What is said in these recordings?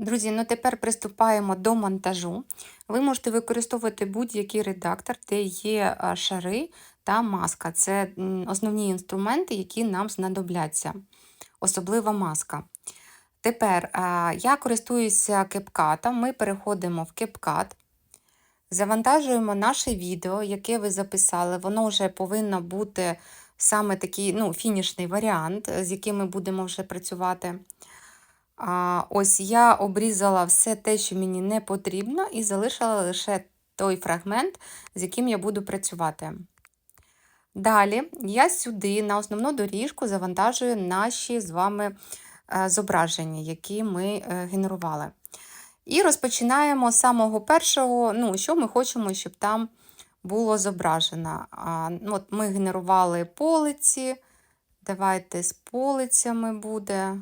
Друзі, ну тепер приступаємо до монтажу. Ви можете використовувати будь-який редактор, де є шари та маска. Це основні інструменти, які нам знадобляться, особливо маска. Тепер я користуюся CapCut. Ми переходимо в CapCut, завантажуємо наше відео, яке ви записали. Воно вже повинно бути саме такий ну, фінішний варіант, з яким ми будемо вже працювати. А, ось я обрізала все те, що мені не потрібно, і залишила лише той фрагмент, з яким я буду працювати. Далі я сюди на основну доріжку завантажую наші з вами е, зображення, які ми е, генерували. І розпочинаємо з самого першого, ну, що ми хочемо, щоб там було зображено. Ну, от ми генерували полиці. Давайте з полицями буде.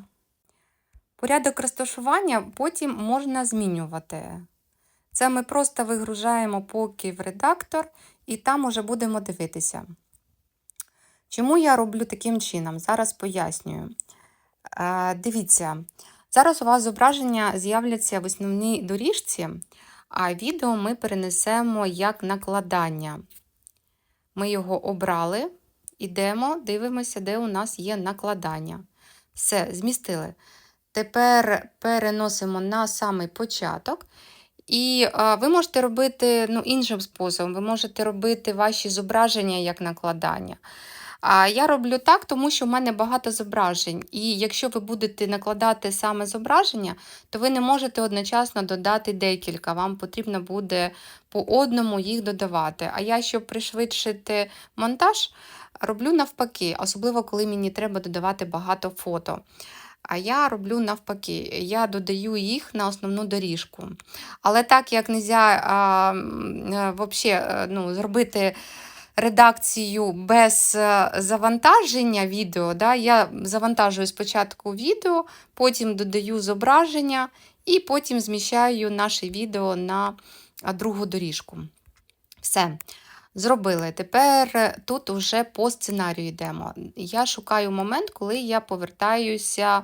Порядок розташування потім можна змінювати. Це ми просто вигружаємо поки в редактор, і там уже будемо дивитися. Чому я роблю таким чином? Зараз пояснюю. Е, дивіться, зараз у вас зображення з'являться в основній доріжці, а відео ми перенесемо як накладання. Ми його обрали, ідемо, дивимося, де у нас є накладання. Все, змістили. Тепер переносимо на самий початок. І ви можете робити ну, іншим способом, ви можете робити ваші зображення як накладання. А я роблю так, тому що в мене багато зображень. І якщо ви будете накладати саме зображення, то ви не можете одночасно додати декілька. Вам потрібно буде по одному їх додавати. А я, щоб пришвидшити монтаж, роблю навпаки, особливо коли мені треба додавати багато фото. А я роблю навпаки, я додаю їх на основну доріжку. Але так як не можна ну, зробити редакцію без е, завантаження відео, да, я завантажую спочатку відео, потім додаю зображення і потім зміщаю наше відео на другу доріжку. Все. Зробили. Тепер е, тут вже по сценарію йдемо. Я шукаю момент, коли я повертаюся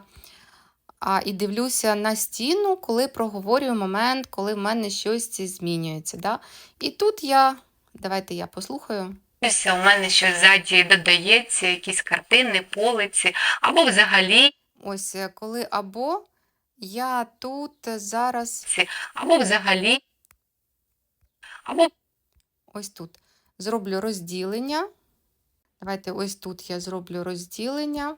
а, і дивлюся на стіну, коли проговорюю момент, коли в мене щось змінюється. Да? І тут я, давайте я послухаю. У мене щось ззаді додається, якісь картини, полиці, або взагалі, Ось е, коли або я тут е, зараз, або взагалі, або ось тут, зроблю розділення. Давайте ось тут я зроблю розділення.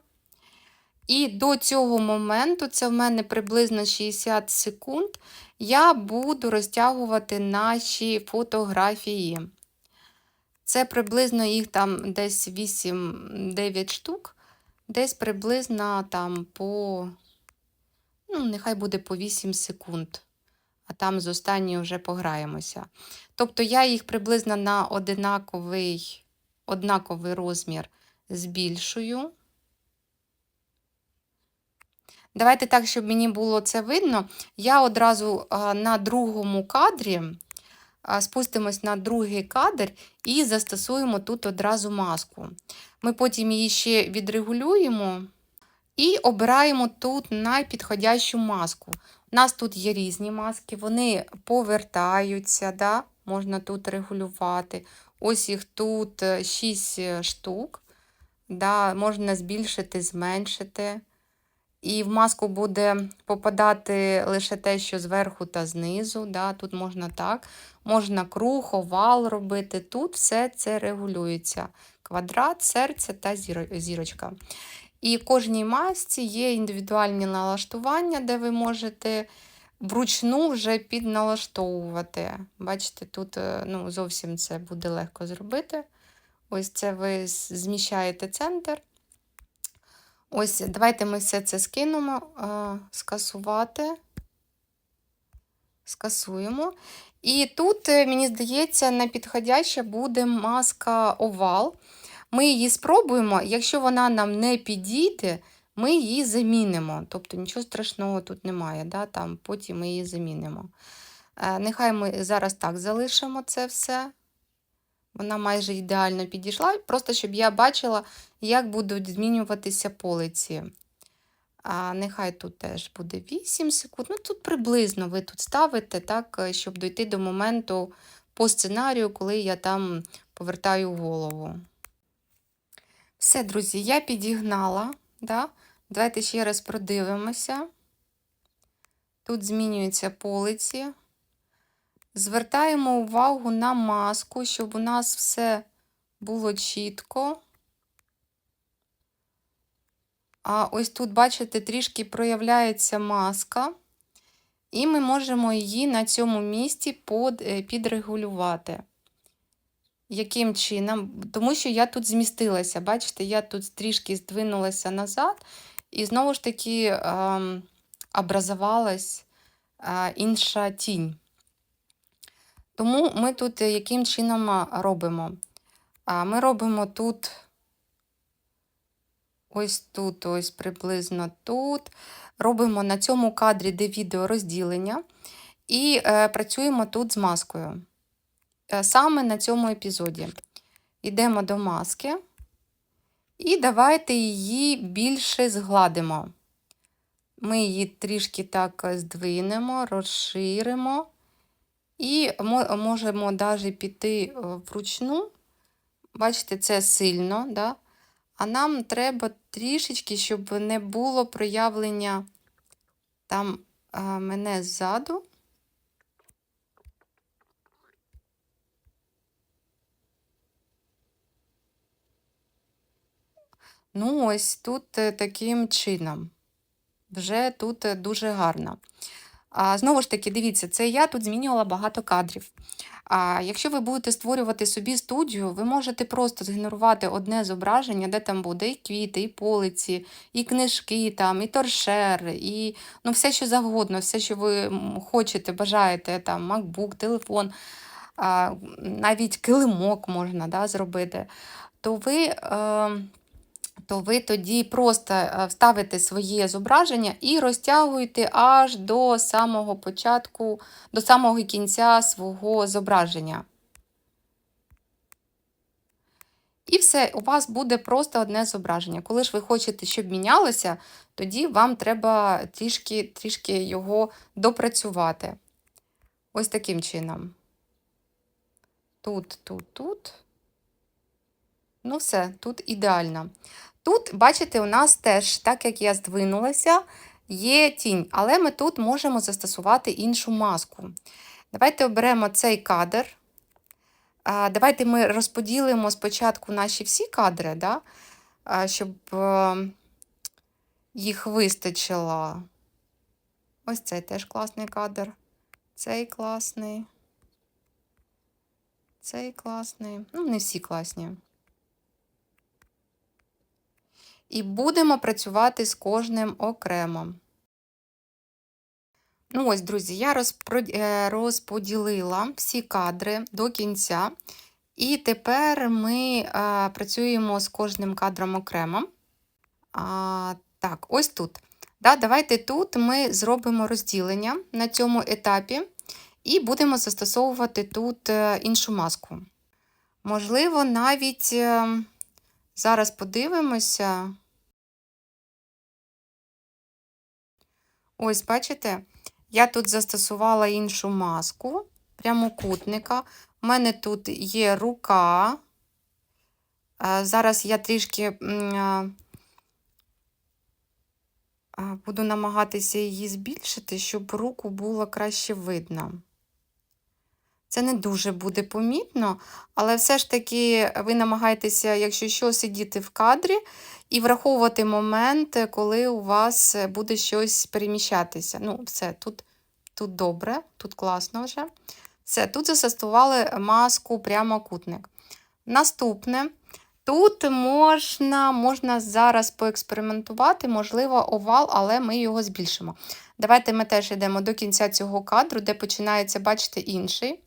І до цього моменту, це в мене приблизно 60 секунд, я буду розтягувати наші фотографії. Це приблизно їх там десь 8-9 штук, десь приблизно там по, ну, нехай буде по 8 секунд. А там з останньої вже пограємося. Тобто я їх приблизно на одинаковий, однаковий розмір збільшую. Давайте так, щоб мені було це видно. Я одразу на другому кадрі спустимось на другий кадр і застосуємо тут одразу маску. Ми потім її ще відрегулюємо і обираємо тут найпідходящу маску. У нас тут є різні маски, вони повертаються, да? можна тут регулювати. Ось їх тут 6 штук. Да? Можна збільшити, зменшити. І в маску буде попадати лише те, що зверху та знизу. Да? Тут можна так. Можна круг, овал робити. Тут все це регулюється. Квадрат, серце та зірочка. І кожній масці є індивідуальні налаштування, де ви можете вручну вже підналаштовувати. Бачите, тут е, ну, зовсім це буде легко зробити. Ось це ви зміщаєте центр. Ось, давайте ми все це скинемо, е, скасувати. Скасуємо. І тут, е, мені здається, найпідходяща буде маска овал. Ми її спробуємо. Якщо вона нам не підійде, ми її замінимо. Тобто нічого страшного тут немає. Да? Там, потім ми її замінимо. Е, Нехай ми зараз так залишимо це все. Вона майже ідеально підійшла, просто щоб я бачила, як будуть змінюватися полиці. А, нехай тут теж буде 8 секунд. Ну, тут приблизно ви тут ставите, так, е, щоб дойти до моменту по сценарію, коли я там повертаю голову. Все, друзі, я підігнала. Да? Давайте ще раз продивимося. Тут змінюються полиці. Звертаємо увагу на маску, щоб у нас все було чітко. А ось тут, бачите, трішки проявляється маска, і ми можемо її на цьому місці е, підрегулювати. Яким чином? Тому що я тут змістилася. Бачите, я тут трішки здвинулася назад, і знову ж таки ем, образувалась е, інша тінь. Тому ми тут е, яким чином робимо? А, Ми робимо тут, ось тут, ось приблизно тут. Робимо на цьому кадрі, де відео розділення, і е, працюємо тут з маскою. Е, Саме на цьому епізоді. Йдемо до маски і давайте її більше згладимо. Ми її трішки так здвинемо, розширимо. І можемо навіть піти е, вручну. Бачите, це сильно, да? а нам треба трішечки, щоб не було проявлення там е, мене ззаду. Ну, ось тут е, таким чином. Вже тут е, дуже гарно. А, знову ж таки, дивіться, це я тут змінювала багато кадрів. А, якщо ви будете створювати собі студію, ви можете просто згенерувати одне зображення, де там буде і квіти, і полиці, і книжки, там, і торшер, і ну, все, що завгодно, все, що ви хочете, бажаєте, там, MacBook, телефон, а, навіть килимок можна да, зробити, то ви. Е, то ви тоді просто е, вставите своє зображення і розтягуєте аж до самого початку, до самого кінця свого зображення. І все, у вас буде просто одне зображення. Коли ж ви хочете, щоб мінялося, тоді вам треба трішки, трішки його допрацювати. Ось таким чином. Тут, тут, тут. Ну, все, тут ідеально. Тут, бачите, у нас теж, так як я здвинулася, є тінь, але ми тут можемо застосувати іншу маску. Давайте оберемо цей кадр. Давайте ми розподілимо спочатку наші всі кадри, да? щоб е, їх вистачило. Ось цей теж класний кадр. Цей класний. Цей класний. Ну, не всі класні. І будемо працювати з кожним окремо. Ну ось, друзі, я е, розподілила всі кадри до кінця. І тепер ми а, працюємо з кожним кадром окремо. А, так, ось тут. Да, давайте тут ми зробимо розділення на цьому етапі і будемо застосовувати тут е, іншу маску. Можливо, навіть. Е, Зараз подивимося. Ось, бачите, я тут застосувала іншу маску прямокутника. У мене тут є рука. Е, Зараз я трішки а, а, буду намагатися її збільшити, щоб руку було краще видно. Це не дуже буде помітно, але все ж таки ви намагаєтеся, якщо що, сидіти в кадрі і враховувати момент, коли у вас буде щось переміщатися. Ну, все, тут, тут добре, тут класно вже. Все, тут застосували маску прямокутник. Наступне. Тут можна, можна зараз поекспериментувати, можливо, овал, але ми його збільшимо. Давайте ми теж йдемо до кінця цього кадру, де починається, бачите, інший.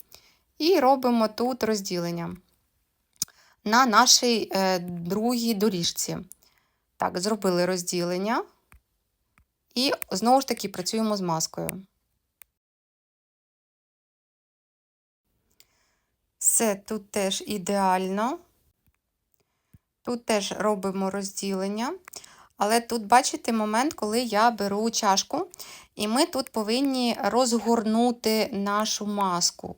І робимо тут розділення на нашій е, другій доріжці. Так, зробили розділення. І знову ж таки працюємо з маскою. Все, тут теж ідеально. Тут теж робимо розділення. Але тут бачите момент, коли я беру чашку, і ми тут повинні розгорнути нашу маску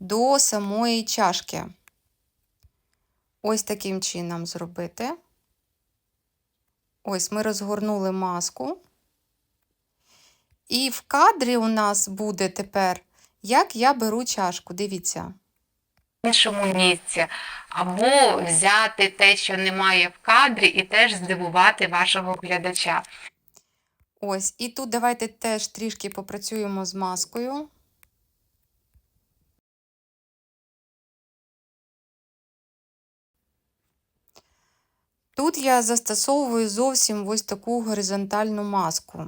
до самої чашки. Ось таким чином зробити. Ось ми розгорнули маску. І в кадрі у нас буде тепер, як я беру чашку. Дивіться. іншому місці, або взяти те, що немає в кадрі, і теж здивувати вашого глядача. Ось, і тут давайте теж трішки попрацюємо з маскою. Тут я застосовую зовсім ось таку горизонтальну маску.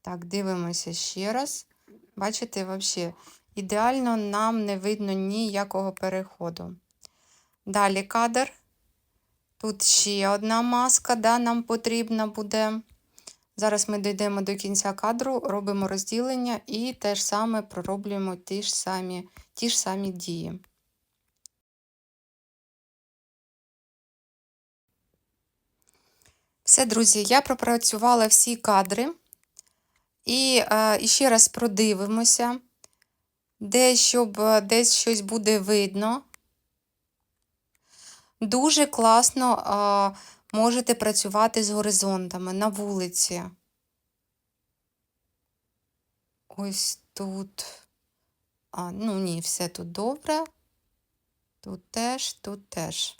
Так, дивимося ще раз. Бачите, взагалі, ідеально нам не видно ніякого переходу. Далі кадр. Тут ще одна маска, да, нам потрібна буде. Зараз ми дійдемо до кінця кадру, робимо розділення і те ж саме пророблюємо ті ж самі, ті ж самі дії. Все, друзі, я пропрацювала всі кадри. І, е, ще раз продивимося, де щоб е, десь щось буде видно. Дуже класно а, можете працювати з горизонтами на вулиці. Ось тут. А, ну ні, все тут добре. Тут теж, тут теж.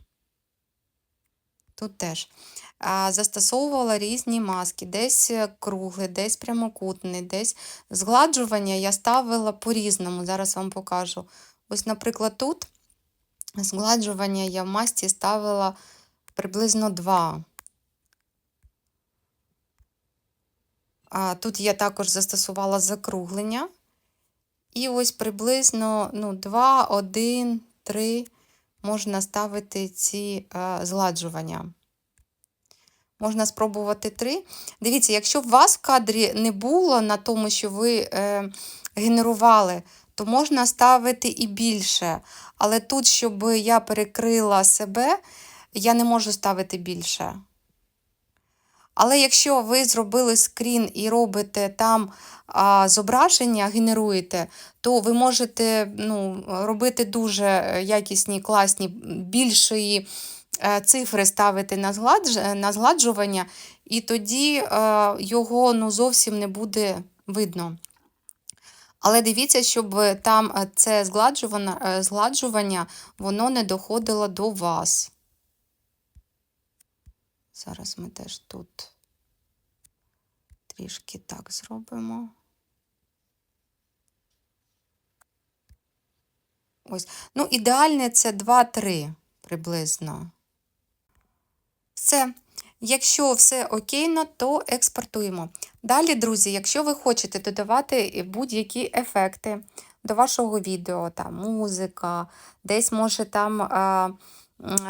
Тут теж. А, застосовувала різні маски, десь е, круглий, десь прямокутний, десь згладжування я ставила по-різному. Зараз вам покажу. Ось, наприклад, тут згладжування я в масці ставила приблизно 2. А, тут я також застосувала закруглення. І ось приблизно ну, 2, 1, 3 можна ставити ці е, згладжування. Можна спробувати 3. Дивіться, якщо в вас в кадрі не було на тому, що ви е, генерували, то можна ставити і більше. Але тут, щоб я перекрила себе, я не можу ставити більше. Але якщо ви зробили скрін і робите там а, зображення, генеруєте, то ви можете ну, робити дуже е, якісні, класні, більшої е, цифри ставити на, згладж... на згладжування, і тоді е, його ну, зовсім не буде видно. Але дивіться, щоб там е, це е, згладжування, воно не доходило до вас. Зараз ми теж тут трішки так зробимо. Ось. Ну, ідеальне це 2-3 приблизно. Все. Якщо все окейно, то експортуємо. Далі, друзі, якщо ви хочете додавати будь-які ефекти до вашого відео, там музика, десь може там а,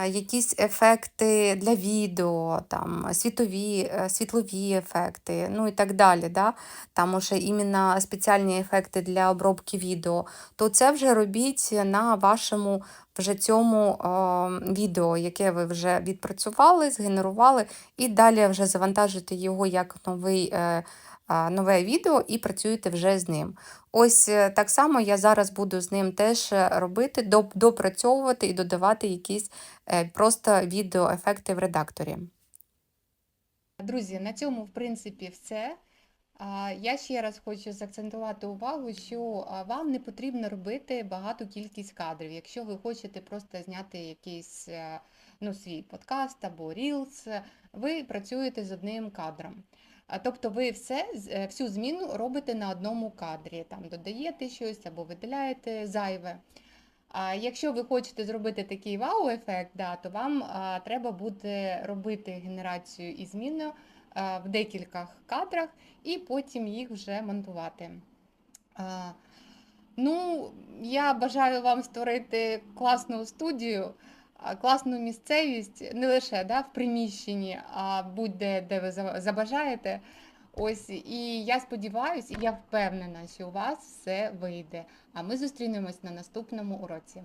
якісь ефекти для відео, там світові, е, світлові ефекти, ну і так далі. Да? Там уже іменно спеціальні ефекти для обробки відео, то це вже робіть на вашому вже цьому е, відео, яке ви вже відпрацювали, згенерували, і далі вже завантажите його як новий, е, нове відео і працюєте вже з ним. Ось е, так само я зараз буду з ним теж е, робити, допрацьовувати і додавати якісь е, просто відеоефекти в редакторі. Друзі, на цьому, в принципі, все. Я ще раз хочу заакцентувати увагу, що вам не потрібно робити багату кількість кадрів. Якщо ви хочете просто зняти якийсь ну, свій подкаст або рілс, ви працюєте з одним кадром. Тобто ви все, е, всю зміну робите на одному кадрі, там додаєте щось або видаляєте зайве. А якщо ви хочете зробити такий вау-ефект, да, то вам а, треба буде робити генерацію і зміну а, в декількох кадрах і потім їх вже монтувати. А, ну, я бажаю вам створити класну студію, класну місцевість, не лише да, в приміщенні, а будь-де, де ви забажаєте. Ось і я сподіваюся, і я впевнена, що у вас все вийде. А ми зустрінемось на наступному уроці.